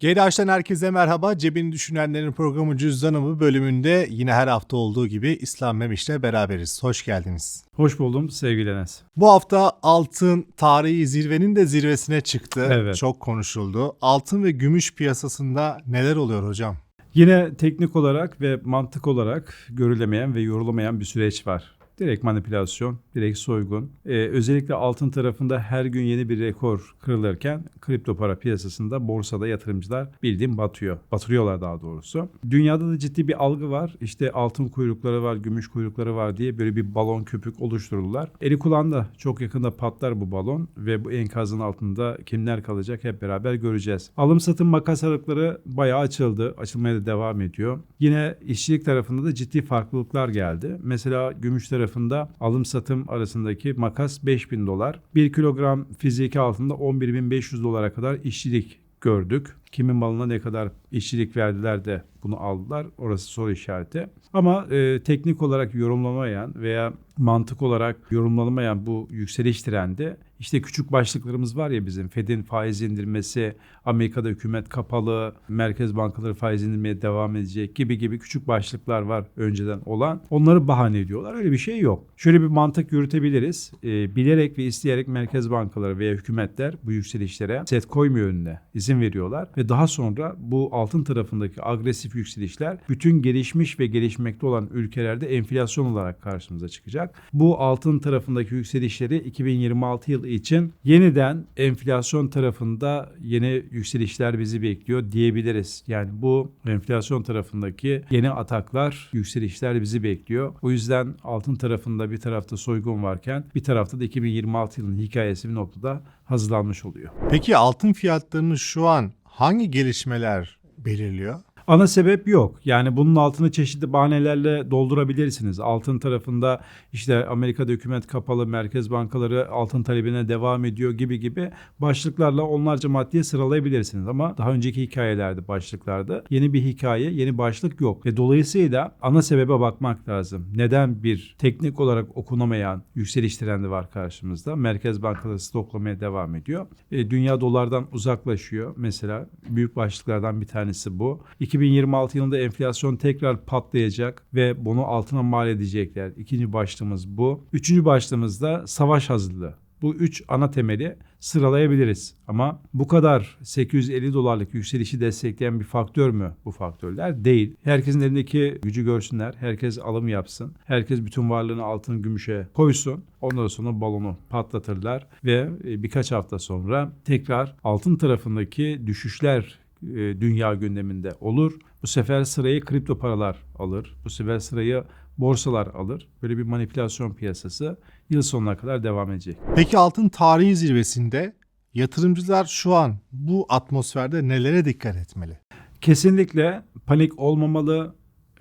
GDH'den herkese merhaba. Cebini düşünenlerin programı Cüzdanımı bölümünde yine her hafta olduğu gibi İslam Memiş'le beraberiz. Hoş geldiniz. Hoş buldum sevgili Enes. Bu hafta altın tarihi zirvenin de zirvesine çıktı. Evet. Çok konuşuldu. Altın ve gümüş piyasasında neler oluyor hocam? Yine teknik olarak ve mantık olarak görülemeyen ve yorulamayan bir süreç var. Direkt manipülasyon, direkt soygun. Ee, özellikle altın tarafında her gün yeni bir rekor kırılırken kripto para piyasasında borsada yatırımcılar bildiğim batıyor. Batırıyorlar daha doğrusu. Dünyada da ciddi bir algı var. İşte altın kuyrukları var, gümüş kuyrukları var diye böyle bir balon köpük oluştururlar. Eli kulağında çok yakında patlar bu balon ve bu enkazın altında kimler kalacak hep beraber göreceğiz. Alım satım makas aralıkları bayağı açıldı. Açılmaya da devam ediyor. Yine işçilik tarafında da ciddi farklılıklar geldi. Mesela gümüş tarafında alım satım arasındaki makas 5000 dolar. 1 kilogram fiziki altında 11.500 dolara kadar işçilik gördük. Kimin malına ne kadar işçilik verdiler de bunu aldılar. Orası soru işareti. Ama e, teknik olarak yorumlamayan veya mantık olarak yorumlanamayan bu yükseliş trendi işte küçük başlıklarımız var ya bizim Fed'in faiz indirmesi, Amerika'da hükümet kapalı, merkez bankaları faiz indirmeye devam edecek gibi gibi küçük başlıklar var önceden olan. Onları bahane ediyorlar. Öyle bir şey yok. Şöyle bir mantık yürütebiliriz. E, bilerek ve isteyerek merkez bankaları veya hükümetler bu yükselişlere set koymuyor önüne. izin veriyorlar ve daha sonra bu altın tarafındaki agresif yükselişler bütün gelişmiş ve gelişmekte olan ülkelerde enflasyon olarak karşımıza çıkacak. Bu altın tarafındaki yükselişleri 2026 yılı için yeniden enflasyon tarafında yeni yükselişler bizi bekliyor diyebiliriz. Yani bu enflasyon tarafındaki yeni ataklar, yükselişler bizi bekliyor. O yüzden altın tarafında bir tarafta soygun varken bir tarafta da 2026 yılının hikayesi bir noktada hazırlanmış oluyor. Peki altın fiyatlarını şu an hangi gelişmeler belirliyor? Ana sebep yok. Yani bunun altını çeşitli bahanelerle doldurabilirsiniz. Altın tarafında işte Amerika'da hükümet kapalı, merkez bankaları altın talebine devam ediyor gibi gibi başlıklarla onlarca maddeyi sıralayabilirsiniz. Ama daha önceki hikayelerde başlıklarda yeni bir hikaye, yeni başlık yok. Ve dolayısıyla ana sebebe bakmak lazım. Neden bir teknik olarak okunamayan yükseliş trendi var karşımızda? Merkez bankaları stoklamaya devam ediyor. E, dünya dolardan uzaklaşıyor. Mesela büyük başlıklardan bir tanesi bu. 2026 yılında enflasyon tekrar patlayacak ve bunu altına mal edecekler. İkinci başlığımız bu. Üçüncü başlığımız da savaş hazırlığı. Bu üç ana temeli sıralayabiliriz. Ama bu kadar 850 dolarlık yükselişi destekleyen bir faktör mü bu faktörler? Değil. Herkesin elindeki gücü görsünler. Herkes alım yapsın. Herkes bütün varlığını altın gümüşe koysun. Ondan sonra balonu patlatırlar ve e, birkaç hafta sonra tekrar altın tarafındaki düşüşler dünya gündeminde olur. Bu sefer sırayı kripto paralar alır. Bu sefer sırayı borsalar alır. Böyle bir manipülasyon piyasası yıl sonuna kadar devam edecek. Peki altın tarihi zirvesinde yatırımcılar şu an bu atmosferde nelere dikkat etmeli? Kesinlikle panik olmamalı.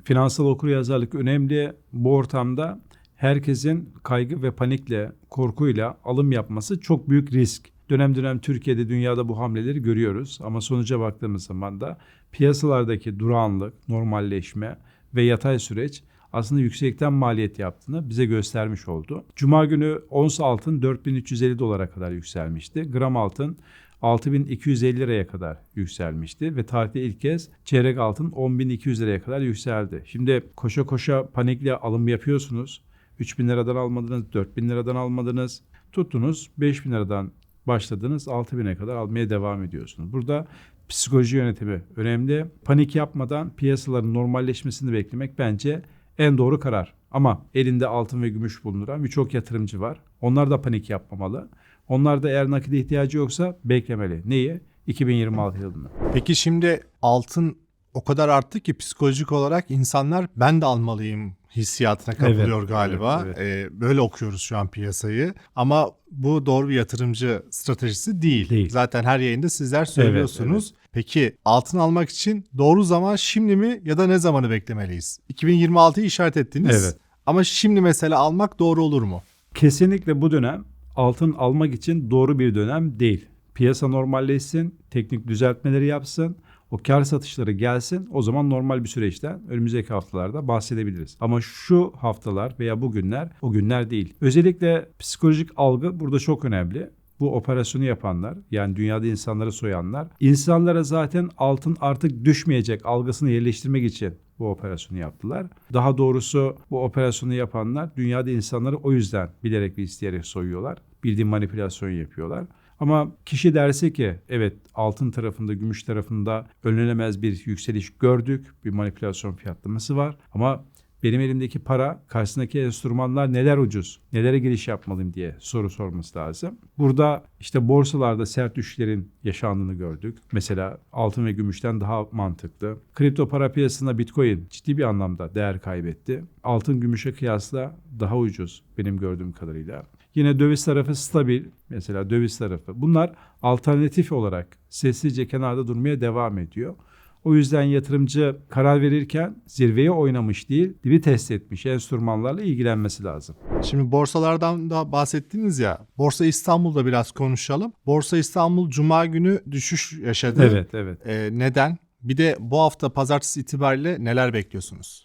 Finansal okuryazarlık önemli. Bu ortamda herkesin kaygı ve panikle, korkuyla alım yapması çok büyük risk. Dönem dönem Türkiye'de, dünyada bu hamleleri görüyoruz. Ama sonuca baktığımız zaman da piyasalardaki durağanlık, normalleşme ve yatay süreç aslında yüksekten maliyet yaptığını bize göstermiş oldu. Cuma günü ons altın 4350 dolara kadar yükselmişti. Gram altın 6250 liraya kadar yükselmişti ve tarihte ilk kez çeyrek altın 10200 liraya kadar yükseldi. Şimdi koşa koşa panikle alım yapıyorsunuz. 3000 liradan almadınız, 4000 liradan almadınız. Tuttunuz 5000 liradan başladınız 6000'e kadar almaya devam ediyorsunuz. Burada psikoloji yönetimi önemli. Panik yapmadan piyasaların normalleşmesini beklemek bence en doğru karar. Ama elinde altın ve gümüş bulunduran birçok yatırımcı var. Onlar da panik yapmamalı. Onlar da eğer nakide ihtiyacı yoksa beklemeli. Neyi? 2026 yılında. Peki şimdi altın o kadar arttı ki psikolojik olarak insanlar ben de almalıyım hissiyatına kapılıyor Evet, galiba. evet, Ee, böyle okuyoruz şu an piyasayı. Ama bu doğru bir yatırımcı stratejisi değil. Değil. Zaten her yayında sizler söylüyorsunuz. Peki altın almak için doğru zaman şimdi mi ya da ne zamanı beklemeliyiz? 2026'yı işaret ettiniz. Evet. Ama şimdi mesela almak doğru olur mu? Kesinlikle bu dönem altın almak için doğru bir dönem değil. Piyasa normalleşsin, teknik düzeltmeleri yapsın, o kar satışları gelsin. O zaman normal bir süreçten önümüzdeki haftalarda bahsedebiliriz. Ama şu haftalar veya bugünler o günler değil. Özellikle psikolojik algı burada çok önemli. bu operasyonu yapanlar yani dünyada insanları soyanlar insanlara zaten altın artık düşmeyecek algısını yerleştirmek için bu operasyonu yaptılar. Daha doğrusu bu operasyonu yapanlar dünyada insanları o yüzden bilerek ve isteyerek soyuyorlar. Bildiğin manipülasyon yapıyorlar. Ama kişi derse ki evet altın tarafında, gümüş tarafında önlenemez bir yükseliş gördük. Bir manipülasyon fiyatlaması var. Ama benim elimdeki para karşısındaki enstrümanlar neler ucuz, nelere giriş yapmalıyım diye soru sorması lazım. Burada işte borsalarda sert düşüşlerin yaşandığını gördük. Mesela altın ve gümüşten daha mantıklı. Kripto para piyasasında Bitcoin ciddi bir anlamda değer kaybetti. Altın gümüşe kıyasla daha ucuz benim gördüğüm kadarıyla. Yine döviz tarafı stabil. Mesela döviz tarafı. Bunlar alternatif olarak sessizce kenarda durmaya devam ediyor. O yüzden yatırımcı karar verirken zirveye oynamış değil, dibi test etmiş enstrümanlarla ilgilenmesi lazım. Şimdi borsalardan da bahsettiniz ya. Borsa İstanbul'da biraz konuşalım. Borsa İstanbul Cuma günü düşüş yaşadı. Evet, evet. Ee, neden? Bir de bu hafta pazartesi itibariyle neler bekliyorsunuz?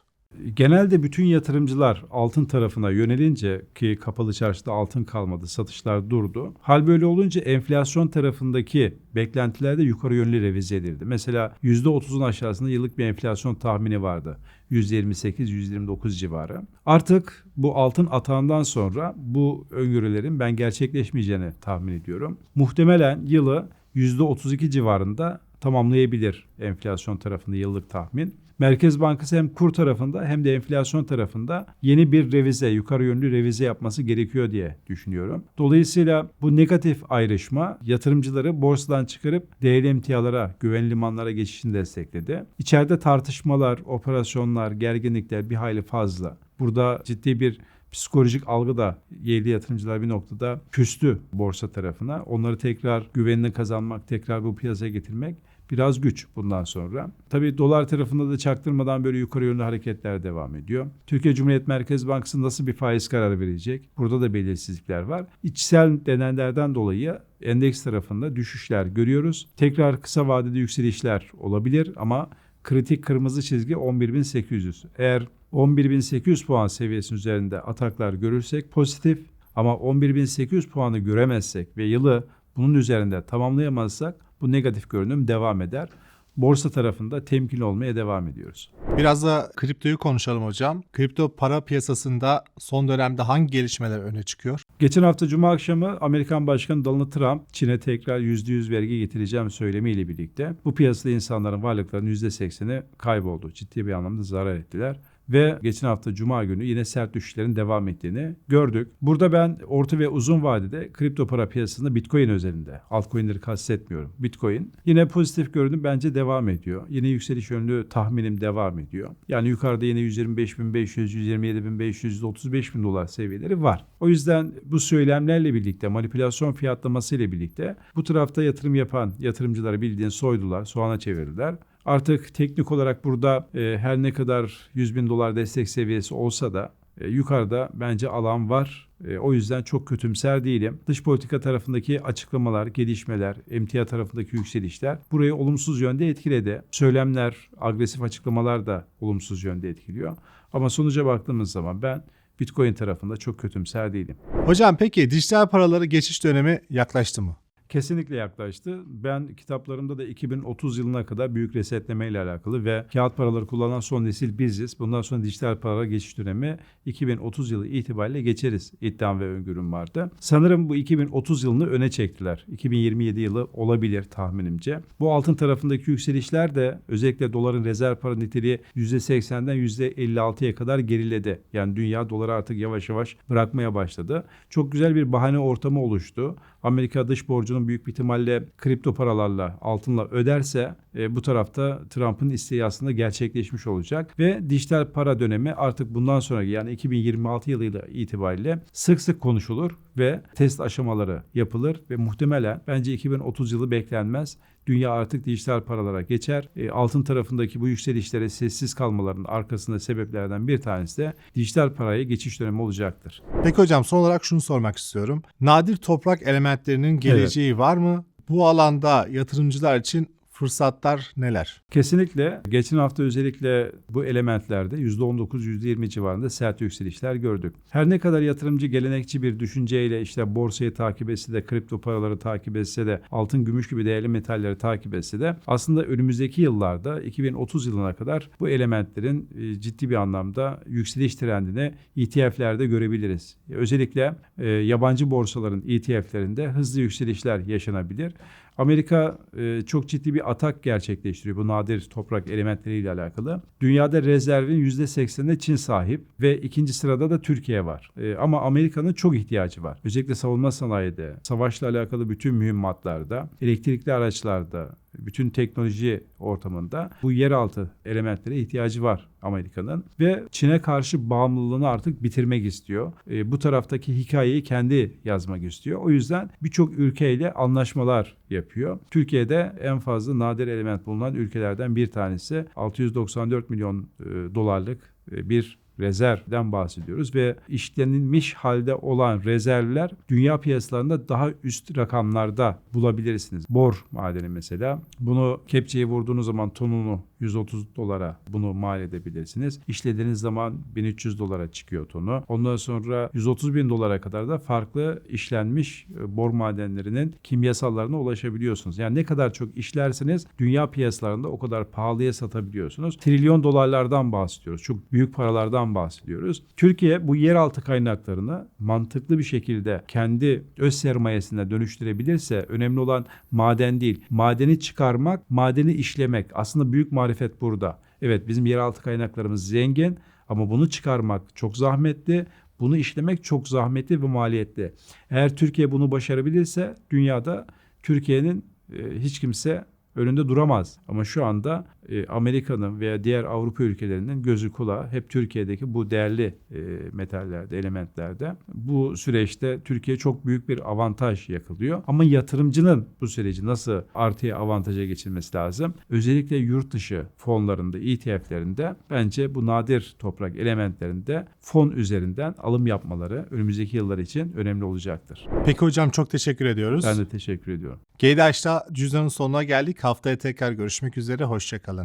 Genelde bütün yatırımcılar altın tarafına yönelince ki kapalı çarşıda altın kalmadı, satışlar durdu. Hal böyle olunca enflasyon tarafındaki beklentiler de yukarı yönlü revize edildi. Mesela %30'un aşağısında yıllık bir enflasyon tahmini vardı. %28-%29 civarı. Artık bu altın atağından sonra bu öngörülerin ben gerçekleşmeyeceğini tahmin ediyorum. Muhtemelen yılı %32 civarında tamamlayabilir enflasyon tarafında yıllık tahmin. Merkez Bankası hem kur tarafında hem de enflasyon tarafında yeni bir revize, yukarı yönlü revize yapması gerekiyor diye düşünüyorum. Dolayısıyla bu negatif ayrışma yatırımcıları borsadan çıkarıp değerli emtialara, güvenli limanlara geçişini destekledi. İçeride tartışmalar, operasyonlar, gerginlikler bir hayli fazla. Burada ciddi bir psikolojik algı da yerli yatırımcılar bir noktada küstü borsa tarafına. Onları tekrar güvenini kazanmak, tekrar bu piyasaya getirmek biraz güç bundan sonra. Tabii dolar tarafında da çaktırmadan böyle yukarı yönlü hareketler devam ediyor. Türkiye Cumhuriyet Merkez Bankası nasıl bir faiz kararı verecek? Burada da belirsizlikler var. İçsel nedenlerden dolayı endeks tarafında düşüşler görüyoruz. Tekrar kısa vadede yükselişler olabilir ama kritik kırmızı çizgi 11.800. Eğer 11.800 puan seviyesinin üzerinde ataklar görürsek pozitif ama 11.800 puanı göremezsek ve yılı bunun üzerinde tamamlayamazsak bu negatif görünüm devam eder. Borsa tarafında temkinli olmaya devam ediyoruz. Biraz da kriptoyu konuşalım hocam. Kripto para piyasasında son dönemde hangi gelişmeler öne çıkıyor? Geçen hafta Cuma akşamı Amerikan Başkanı Donald Trump Çin'e tekrar %100 vergi getireceğim söylemiyle birlikte bu piyasada insanların varlıklarının %80'i kayboldu. Ciddi bir anlamda zarar ettiler ve geçen hafta Cuma günü yine sert düşüşlerin devam ettiğini gördük. Burada ben orta ve uzun vadede kripto para piyasasında Bitcoin özelinde, altcoin'leri kastetmiyorum. Bitcoin yine pozitif görünüm bence devam ediyor. Yine yükseliş yönlü tahminim devam ediyor. Yani yukarıda yine 125.500, 127.500, 135.000 dolar seviyeleri var. O yüzden bu söylemlerle birlikte, manipülasyon fiyatlaması ile birlikte bu tarafta yatırım yapan yatırımcıları bildiğin soydular, soğana çevirdiler. Artık teknik olarak burada e, her ne kadar 100 bin dolar destek seviyesi olsa da e, yukarıda bence alan var. E, o yüzden çok kötümser değilim. Dış politika tarafındaki açıklamalar, gelişmeler, emtia tarafındaki yükselişler burayı olumsuz yönde etkiledi. Söylemler, agresif açıklamalar da olumsuz yönde etkiliyor. Ama sonuca baktığımız zaman ben Bitcoin tarafında çok kötümser değilim. Hocam peki dijital paraları geçiş dönemi yaklaştı mı? Kesinlikle yaklaştı. Ben kitaplarımda da 2030 yılına kadar büyük resetleme ile alakalı ve kağıt paraları kullanan son nesil biziz. Bundan sonra dijital paralara geçiş dönemi 2030 yılı itibariyle geçeriz iddiam ve öngörüm vardı. Sanırım bu 2030 yılını öne çektiler. 2027 yılı olabilir tahminimce. Bu altın tarafındaki yükselişler de özellikle doların rezerv para niteliği %80'den %56'ya kadar geriledi. Yani dünya doları artık yavaş yavaş bırakmaya başladı. Çok güzel bir bahane ortamı oluştu. Amerika dış borcunun büyük bir ihtimalle kripto paralarla, altınla öderse e, bu tarafta Trump'ın isteği aslında gerçekleşmiş olacak ve dijital para dönemi artık bundan sonraki yani 2026 yılıyla itibariyle sık sık konuşulur ve test aşamaları yapılır ve muhtemelen bence 2030 yılı beklenmez. Dünya artık dijital paralara geçer. E, altın tarafındaki bu yükselişlere sessiz kalmalarının arkasında sebeplerden bir tanesi de dijital paraya geçiş dönemi olacaktır. Peki hocam son olarak şunu sormak istiyorum. Nadir toprak elementlerinin geleceği var mı? Bu alanda yatırımcılar için fırsatlar neler? Kesinlikle. Geçen hafta özellikle bu elementlerde %19-%20 civarında sert yükselişler gördük. Her ne kadar yatırımcı gelenekçi bir düşünceyle işte borsayı takip etse de, kripto paraları takip etse de, altın, gümüş gibi değerli metalleri takip etse de aslında önümüzdeki yıllarda 2030 yılına kadar bu elementlerin e, ciddi bir anlamda yükseliş trendini ETF'lerde görebiliriz. Özellikle e, yabancı borsaların ETF'lerinde hızlı yükselişler yaşanabilir. Amerika e, çok ciddi bir atak gerçekleştiriyor bu nadir toprak elementleriyle alakalı. Dünyada rezervin %80'ine Çin sahip ve ikinci sırada da Türkiye var. E, ama Amerika'nın çok ihtiyacı var. Özellikle savunma sanayide, savaşla alakalı bütün mühimmatlarda, elektrikli araçlarda, bütün teknoloji ortamında bu yeraltı elementlere ihtiyacı var Amerika'nın ve Çin'e karşı bağımlılığını artık bitirmek istiyor. E, bu taraftaki hikayeyi kendi yazmak istiyor. O yüzden birçok ülkeyle anlaşmalar yapıyor. Türkiye'de en fazla nadir element bulunan ülkelerden bir tanesi 694 milyon e, dolarlık e, bir rezervden bahsediyoruz ve işlenilmiş halde olan rezervler dünya piyasalarında daha üst rakamlarda bulabilirsiniz. Bor madeni mesela. Bunu kepçeyi vurduğunuz zaman tonunu 130 dolara bunu mal edebilirsiniz. İşlediğiniz zaman 1300 dolara çıkıyor tonu. Ondan sonra 130 bin dolara kadar da farklı işlenmiş e, bor madenlerinin kimyasallarına ulaşabiliyorsunuz. Yani ne kadar çok işlerseniz dünya piyasalarında o kadar pahalıya satabiliyorsunuz. Trilyon dolarlardan bahsediyoruz. Çok büyük paralardan bahsediyoruz. Türkiye bu yeraltı kaynaklarını mantıklı bir şekilde kendi öz sermayesine dönüştürebilirse önemli olan maden değil. Madeni çıkarmak, madeni işlemek. Aslında büyük marifet burada. Evet bizim yeraltı kaynaklarımız zengin ama bunu çıkarmak çok zahmetli. Bunu işlemek çok zahmetli ve maliyetli. Eğer Türkiye bunu başarabilirse dünyada Türkiye'nin e, hiç kimse önünde duramaz. Ama şu anda e, Amerika'nın veya diğer Avrupa ülkelerinin gözü kulağı hep Türkiye'deki bu değerli e, metallerde, elementlerde. Bu süreçte Türkiye çok büyük bir avantaj yakalıyor. Ama yatırımcının bu süreci nasıl artıya avantaja geçilmesi lazım? Özellikle yurt dışı fonlarında, ETF'lerinde bence bu nadir toprak elementlerinde fon üzerinden alım yapmaları önümüzdeki yıllar için önemli olacaktır. Peki hocam çok teşekkür ediyoruz. Ben de teşekkür ediyorum. GDH'da cüzdanın sonuna geldik. Haftaya tekrar görüşmek üzere. Hoşçakalın.